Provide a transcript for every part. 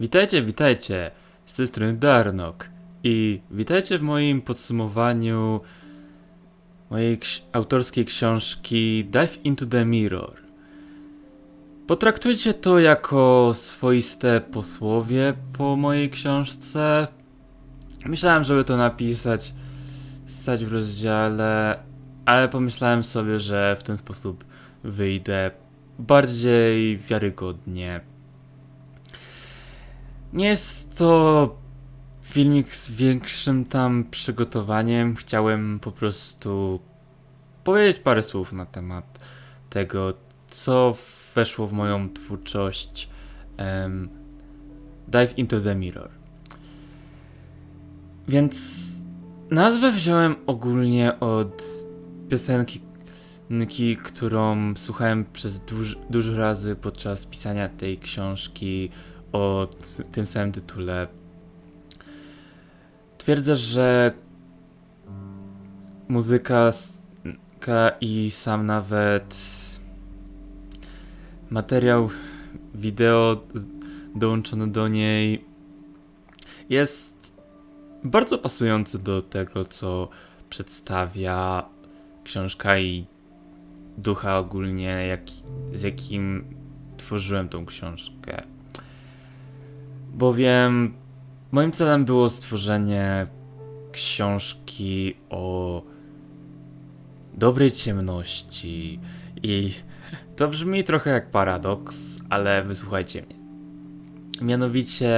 Witajcie, witajcie! Z tej strony Darnok i witajcie w moim podsumowaniu mojej ks- autorskiej książki Dive into the Mirror. Potraktujcie to jako swoiste posłowie po mojej książce. Myślałem, żeby to napisać, stać w rozdziale, ale pomyślałem sobie, że w ten sposób wyjdę bardziej wiarygodnie. Nie jest to filmik z większym tam przygotowaniem. Chciałem po prostu powiedzieć parę słów na temat tego, co weszło w moją twórczość em, Dive into the Mirror. Więc nazwę wziąłem ogólnie od piosenki, którą słuchałem przez duż, dużo razy podczas pisania tej książki o tym samym tytule. Twierdzę, że muzyka i sam nawet materiał wideo dołączony do niej jest bardzo pasujący do tego, co przedstawia książka i ducha ogólnie, jak, z jakim tworzyłem tą książkę bowiem moim celem było stworzenie książki o dobrej ciemności i to brzmi trochę jak paradoks, ale wysłuchajcie mnie. Mianowicie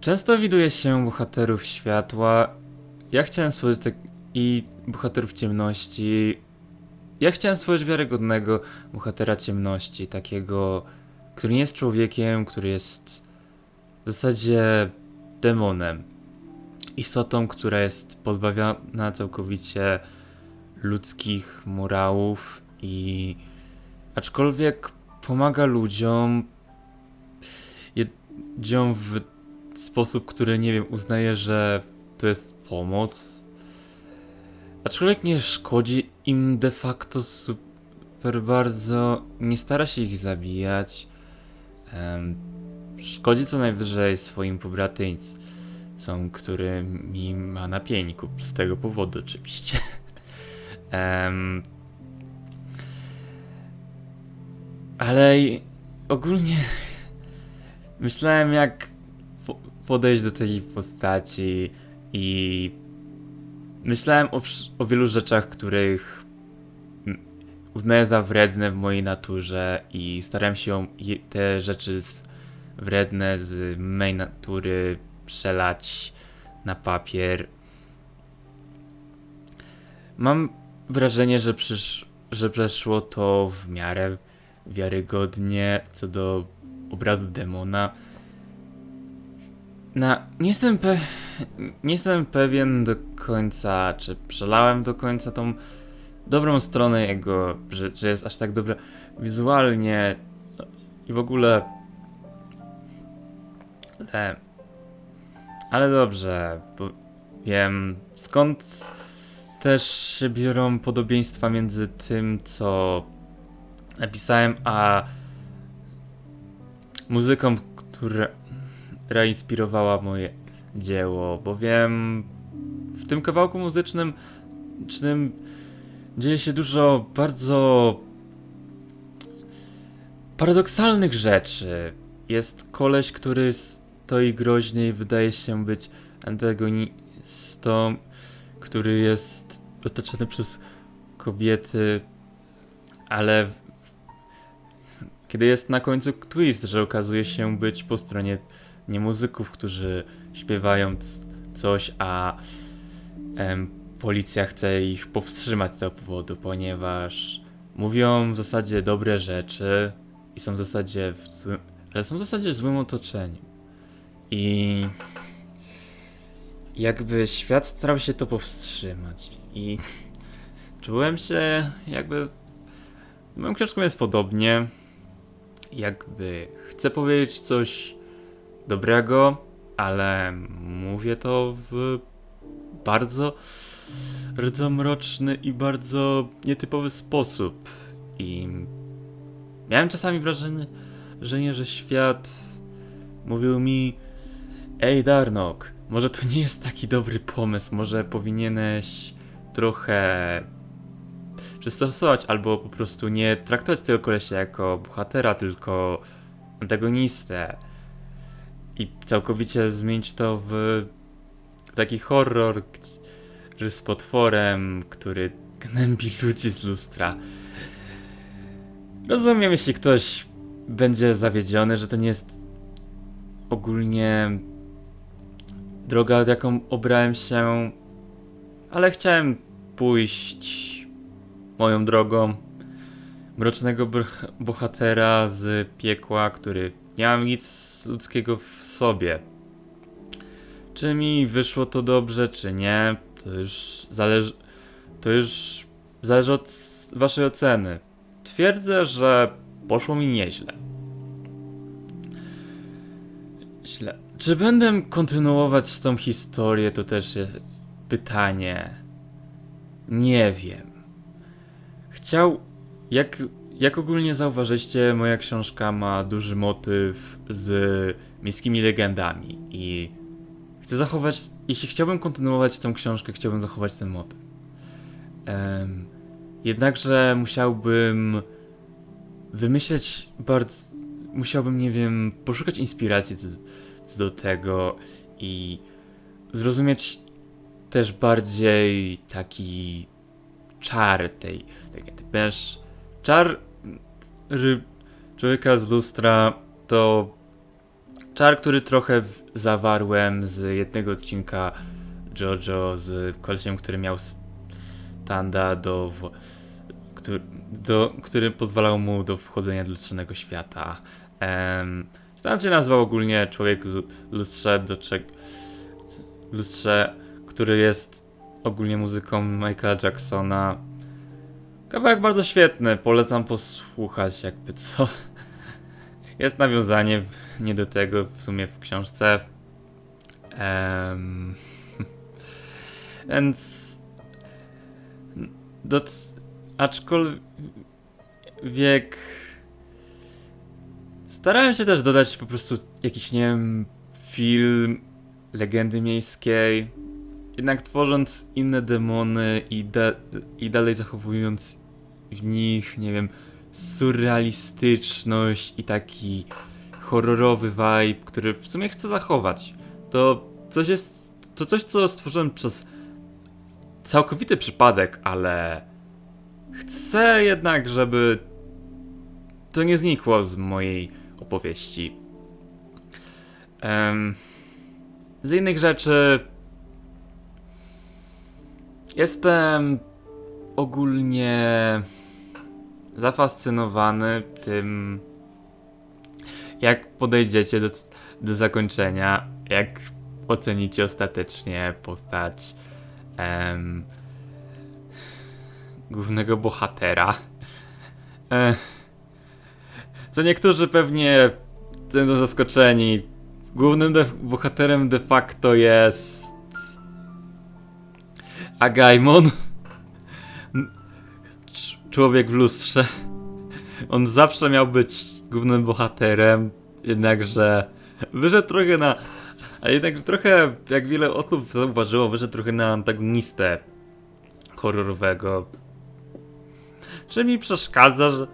często widuje się bohaterów światła. Ja chciałem stworzyć i bohaterów ciemności. Ja chciałem stworzyć wiarygodnego bohatera ciemności, takiego który nie jest człowiekiem, który jest w zasadzie demonem. Istotą, która jest pozbawiona całkowicie ludzkich morałów i aczkolwiek pomaga ludziom ludziom w sposób, który nie wiem, uznaje, że to jest pomoc. Aczkolwiek nie szkodzi im de facto super bardzo, nie stara się ich zabijać. Szkodzi co najwyżej swoim pobratyńcom, którymi ma na pieńku. Z tego powodu oczywiście. Ale ogólnie myślałem jak po- podejść do tej postaci i myślałem o, o wielu rzeczach, których uznaję za wredne w mojej naturze i starałem się te rzeczy wredne z mojej natury przelać na papier. Mam wrażenie, że, przysz, że przeszło to w miarę wiarygodnie co do obrazu demona. Na, nie, jestem pe, nie jestem pewien do końca, czy przelałem do końca tą dobrą stronę jego, że, że jest aż tak dobra wizualnie i w ogóle. Ale, ale dobrze, bo wiem skąd też się biorą podobieństwa między tym, co napisałem, a muzyką, która, która inspirowała moje dzieło, bowiem w tym kawałku muzycznym czym dzieje się dużo bardzo paradoksalnych rzeczy. Jest koleś, który stoi groźnie i wydaje się być antagonistą, który jest otoczony przez kobiety, ale kiedy jest na końcu twist, że okazuje się być po stronie nie muzyków, którzy śpiewają coś, a em, policja chce ich powstrzymać z tego powodu, ponieważ mówią w zasadzie dobre rzeczy i są w zasadzie w złym, ale są w zasadzie w złym otoczeniu. I jakby świat starał się to powstrzymać i czułem się jakby moją książką jest podobnie. Jakby chcę powiedzieć coś dobrego, ale mówię to w bardzo, bardzo mroczny i bardzo nietypowy sposób. I miałem czasami wrażenie, że nie, że świat mówił mi Ej Darnok, może to nie jest taki dobry pomysł, może powinieneś trochę przystosować albo po prostu nie traktować tego kolesia jako bohatera, tylko antagonistę i całkowicie zmienić to w taki horror z potworem, który gnębi ludzi z lustra. Rozumiem, jeśli ktoś będzie zawiedziony, że to nie jest ogólnie droga, jaką obrałem się, ale chciałem pójść moją drogą mrocznego bohatera z piekła, który nie ma nic ludzkiego w sobie. Czy mi wyszło to dobrze, czy nie, to już zależy, to już zależy od waszej oceny. Twierdzę, że poszło mi nieźle. Źle. Czy będę kontynuować tą historię, to też jest pytanie. Nie wiem. Chciał. Jak, jak ogólnie zauważyliście, moja książka ma duży motyw z miejskimi legendami i chcę zachować. Jeśli chciałbym kontynuować tą książkę, chciałbym zachować ten motyw. Em, jednakże musiałbym wymyśleć bardzo. Musiałbym, nie wiem, poszukać inspiracji co, co do tego i zrozumieć też bardziej taki czar tej legendy. Ponieważ czar ry, człowieka z lustra to czar, który trochę zawarłem z jednego odcinka JoJo z kolesiem, który miał standa do, który, do, który pozwalał mu do wchodzenia do lustrzanego świata. Um, stan się nazwał ogólnie Człowiek lustrze, do czego lustrze, który jest ogólnie muzyką Michaela Jacksona. Kawałek bardzo świetny, polecam posłuchać jakby co. Jest nawiązanie nie do tego w sumie w książce. Em, więc do, aczkolwiek starałem się też dodać po prostu jakiś, nie wiem, film legendy miejskiej, jednak tworząc inne demony i, da, i dalej zachowując w nich, nie wiem, surrealistyczność i taki horrorowy vibe, który w sumie chcę zachować. To coś jest, to coś, co stworzyłem przez całkowity przypadek, ale chcę jednak, żeby to nie znikło z mojej opowieści. Em, z innych rzeczy jestem ogólnie zafascynowany tym, jak podejdziecie do, do zakończenia, jak ocenicie ostatecznie postać em, głównego bohatera. E, co niektórzy pewnie będą zaskoczeni. Głównym de- bohaterem de facto jest Agaimon. Cz- Człowiek w lustrze. On zawsze miał być głównym bohaterem, jednakże wyszedł trochę na. A jednak trochę, jak wiele osób zauważyło, wyszedł trochę na antagonistę horrorowego. Że mi przeszkadza, że,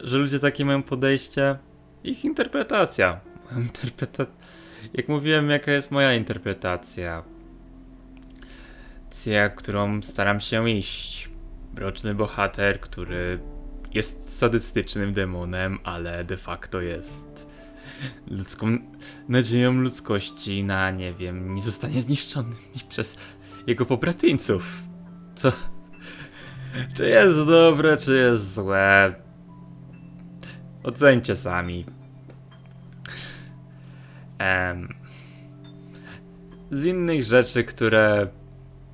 że ludzie takie mają podejście. Ich interpretacja. Interpreta... Jak mówiłem, jaka jest moja interpretacja. Cja, którą staram się iść. Mroczny bohater, który jest sadystycznym demonem, ale de facto jest ludzką nadzieją ludzkości na, nie wiem, nie zostanie zniszczony przez jego pobratyńców. Co? Czy jest dobre, czy jest złe? Ocencie sami. Em, z innych rzeczy, które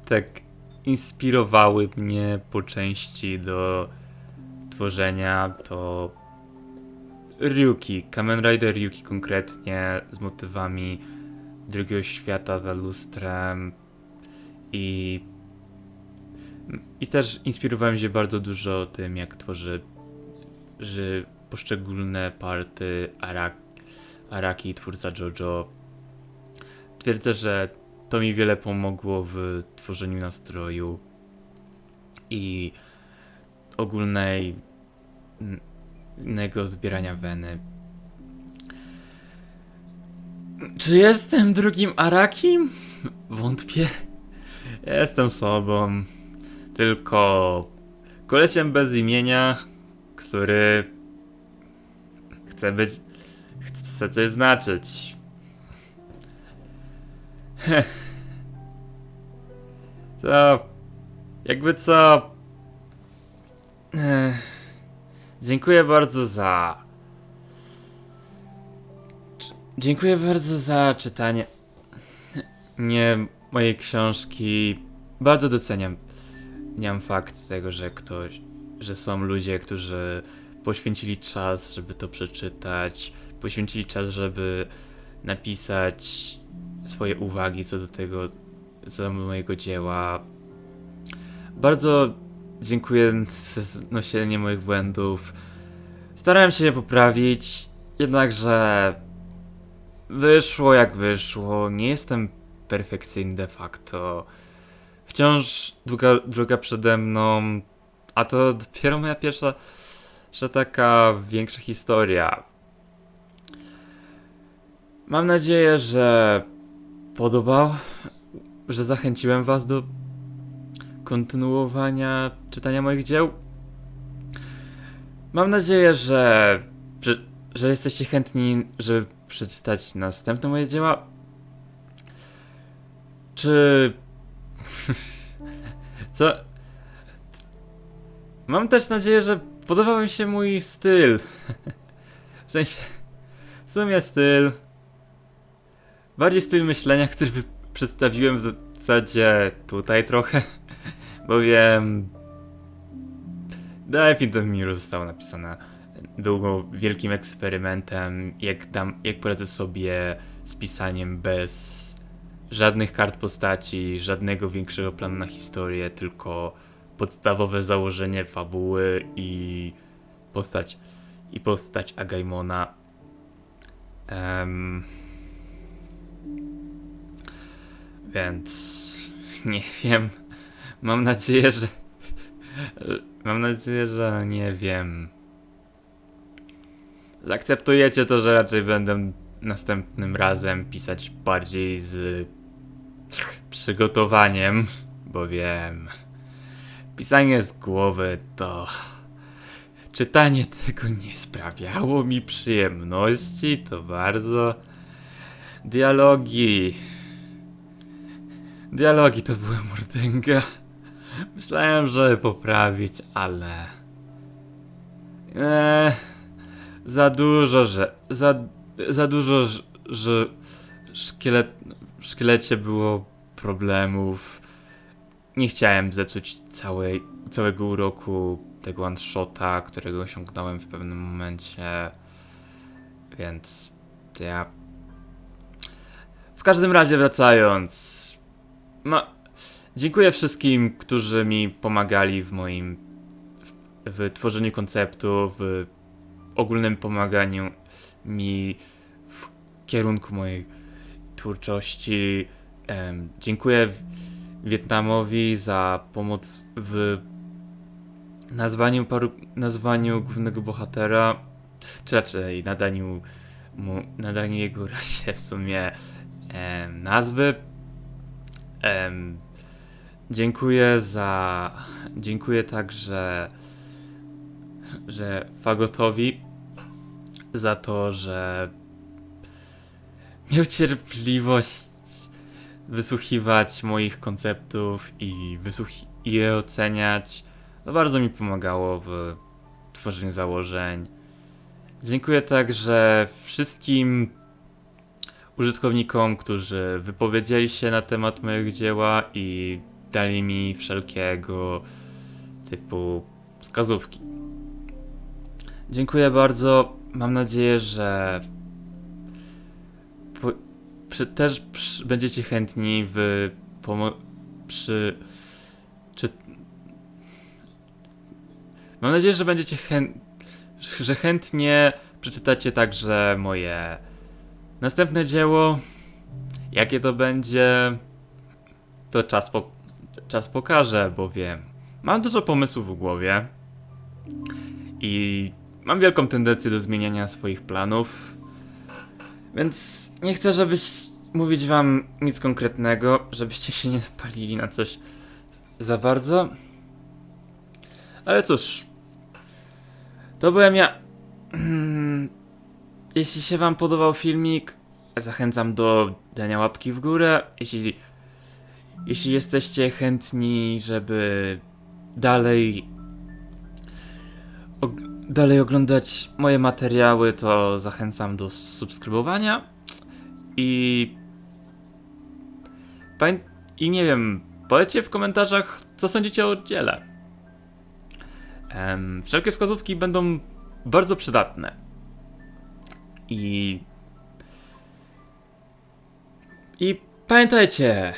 tak inspirowały mnie po części do tworzenia, to Ryuki, Kamen Rider Ryuki konkretnie, z motywami drugiego świata za lustrem i i też inspirowałem się bardzo dużo tym, jak tworzy że poszczególne party Arak Araki, twórca JoJo. Twierdzę, że to mi wiele pomogło w tworzeniu nastroju i ogólnej n- nego zbierania weny. Czy jestem drugim Arakim? Wątpię. Jestem sobą. Tylko kolesiem bez imienia, który chce być. chce coś znaczyć. To. jakby co. Dziękuję bardzo za. Dziękuję bardzo za czytanie. Nie mojej książki. Bardzo doceniam. Mam fakt tego, że ktoś. że są ludzie, którzy poświęcili czas, żeby to przeczytać. Poświęcili czas, żeby napisać swoje uwagi co do tego, co do mojego dzieła. Bardzo dziękuję za znosienie moich błędów. Starałem się je poprawić, jednakże wyszło jak wyszło. Nie jestem perfekcyjny de facto. Wciąż długa droga przede mną, a to dopiero moja pierwsza, że taka większa historia. Mam nadzieję, że podobał, że zachęciłem Was do kontynuowania czytania moich dzieł. Mam nadzieję, że, że, jesteście chętni, żeby przeczytać następne moje dzieła. Czy. Co? Mam też nadzieję, że podoba Wam się mój styl. W sensie. W sumie styl. Bardziej styl myślenia, który przedstawiłem w zasadzie tutaj trochę. Bowiem. Delfin to Miru zostało napisane. Było wielkim eksperymentem, jak, dam, jak poradzę sobie z pisaniem bez żadnych kart postaci, żadnego większego planu na historię, tylko podstawowe założenie fabuły i postać i postać Agaimona. Em, więc nie wiem. Mam nadzieję, że. Mam nadzieję, że nie wiem. Zaakceptujecie to, że raczej będę następnym razem pisać bardziej z przygotowaniem, bowiem pisanie z głowy to. Czytanie tego nie sprawiało mi przyjemności, to bardzo. Dialogi. Dialogi to były mordęga. Myślałem, że poprawić, ale. Eee, za dużo, że. Za, za dużo, że. że szkielet, w szkielecie było problemów. Nie chciałem zepsuć całej, całego uroku tego one-shota, którego osiągnąłem w pewnym momencie. Więc ja. W każdym razie wracając. Ma... Dziękuję wszystkim, którzy mi pomagali w moim. w, tworzeniu konceptu, w ogólnym pomaganiu mi w kierunku mojej twórczości. Dziękuję Wietnamowi za pomoc w nazwaniu paru, nazwaniu głównego bohatera, czy raczej nadaniu mu, nadaniu jego rasie w sumie nazwy. Dziękuję za, dziękuję także, że Fagotowi za to, że miał cierpliwość wysłuchiwać moich konceptów i, wysłuchi- i je oceniać. To bardzo mi pomagało w tworzeniu założeń. Dziękuję także wszystkim użytkownikom, którzy wypowiedzieli się na temat mojego dzieła i dali mi wszelkiego typu wskazówki. Dziękuję bardzo. Mam nadzieję, że po, przy, też przy, będziecie chętni w pomo- przy czy Mam nadzieję, że będziecie chęt, że chętnie przeczytacie także moje Następne dzieło, jakie to będzie, to czas, po, czas pokaże, bowiem mam dużo pomysłów w głowie i mam wielką tendencję do zmieniania swoich planów, więc nie chcę, żebyś mówić wam nic konkretnego, żebyście się nie napalili na coś za bardzo. Ale cóż, to byłem ja. Jeśli się wam podobał filmik, zachęcam do dania łapki w górę. Jeśli, jeśli jesteście chętni, żeby dalej og- dalej oglądać moje materiały, to zachęcam do subskrybowania i i nie wiem, powiedzcie w komentarzach, co sądzicie o oddziele. Em, wszelkie wskazówki będą bardzo przydatne. I. I pamiętajcie!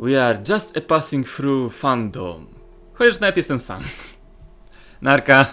We are just a passing through fandom. Chociaż nawet jestem sam. Narka.